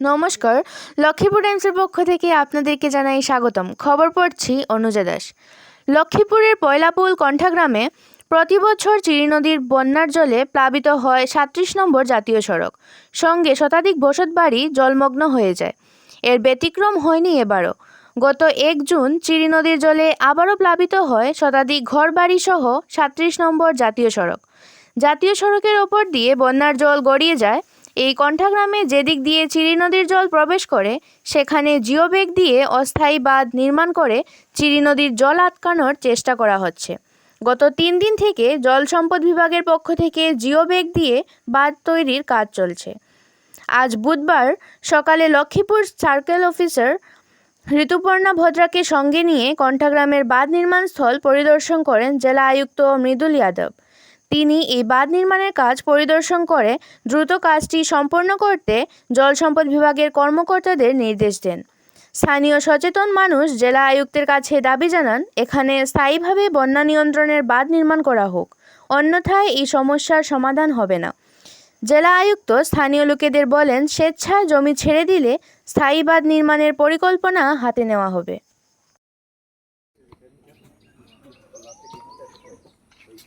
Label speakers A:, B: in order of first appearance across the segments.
A: নমস্কার। লক্ষ্মীপুর টাইমসের পক্ষ থেকে আপনাদেরকে জানাই স্বাগতম। খবর পড়ছি অনুজা দাস। লক্ষ্মীপুরের পয়লাপুল কণ্ঠাগ্রামে প্রতি বছর চিরি নদীর বন্যার জলে প্লাবিত হয় সাতত্রিশ নম্বর জাতীয় সড়ক। সঙ্গে শতাধিক বসতবাড়ি জলমগ্ন হয়ে যায়। এর ব্যতিক্রম হয়নি এবারও। গত এক জুন চিরি নদীর জলে আবারও প্লাবিত হয় শতাধিক ঘরবাড়ি সহ সাতত্রিশ নম্বর জাতীয় সড়ক। জাতীয় সড়কের ওপর দিয়ে বন্যার জল গড়িয়ে যায় এই কণ্ঠাগ্রামে যেদিক দিয়ে চিরি নদীর জল প্রবেশ করে, সেখানে জিওবেগ দিয়ে অস্থায়ী বাঁধ নির্মাণ করে চিরি নদীর জল আটকানোর চেষ্টা করা হচ্ছে। গত তিন দিন থেকে জল সম্পদ বিভাগের পক্ষ থেকে জিওবেগ দিয়ে বাঁধ তৈরির কাজ চলছে। আজ বুধবার সকালে লক্ষ্মীপুর সার্কেল অফিসার ঋতুপর্ণা ভদ্রাকে সঙ্গে নিয়ে কণ্ঠাগ্রামের বাঁধ নির্মাণ স্থল পরিদর্শন করেন জেলা আয়ুক্ত মৃদুল যাদব। তিনি এই বাঁধ নির্মাণের কাজ পরিদর্শন করে, দ্রুত কাজটি সম্পন্ন করতে জল সম্পদ বিভাগের কর্মকর্তাদের নির্দেশ দেন। স্থানীয় সচেতন মানুষ জেলা আয়ুক্তের কাছে দাবি জানান, এখানে স্থায়ীভাবে বন্যা নিয়ন্ত্রণের বাঁধ নির্মাণ করা হোক, অন্যথায় এই সমস্যার সমাধান হবে না। জেলা আয়ুক্ত স্থানীয় লোকেদের বলেন, স্বেচ্ছায় জমি ছেড়ে দিলে স্থায়ী বাঁধ নির্মাণের পরিকল্পনা হাতে নেওয়া হবে।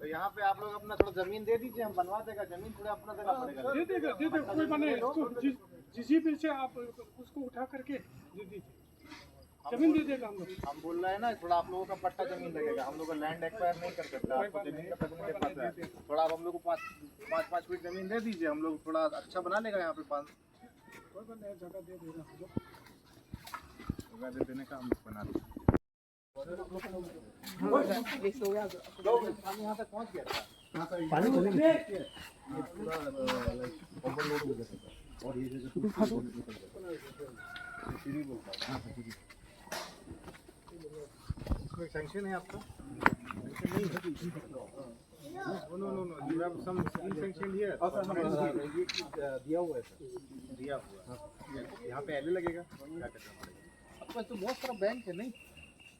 B: तो
C: यहाँ
B: पे आप लोग अपना थोड़ा ज़मीन दे दीजिए हम बनवा देगा ज़मीन थोड़ा अपना देना पड़ेगा
C: दे देगा दे देगा कोई माने उसको जिस भी से आप उसको उठा करके दे दीजिए। ज़मीन दे देगा हम लोग।
B: हम बोल रहे हैं ना थोड़ा आप लोगों का पट्टा ज़मीन लगेगा। हम लोग का लैंड एक्वायर नहीं कर सकते आपको ज़मीन का प्रबंध के पास है। थोड़ा आप हम लोग को पाँच पाँच पाँच फीट ज़मीन दे दीजिए हम लोग थोड़ा अच्छा बना लेगा यहाँ पे पाँच।
C: कोई बात जगह दे देगा हम लोग
B: जगह दे देने का हम बना देंगे पानी और ये सैंक्शन है। आपका no no no you have some sanction here दिया हुआ है दिया हुआ यहाँ पे एल लगेगा क्या करना पड़ेगा आपका तो बहुत सारा बैंक है नहीं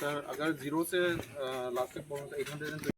D: सर अगर जीरो से लास्ट तक पहुँचता एट हंड्रेड एंड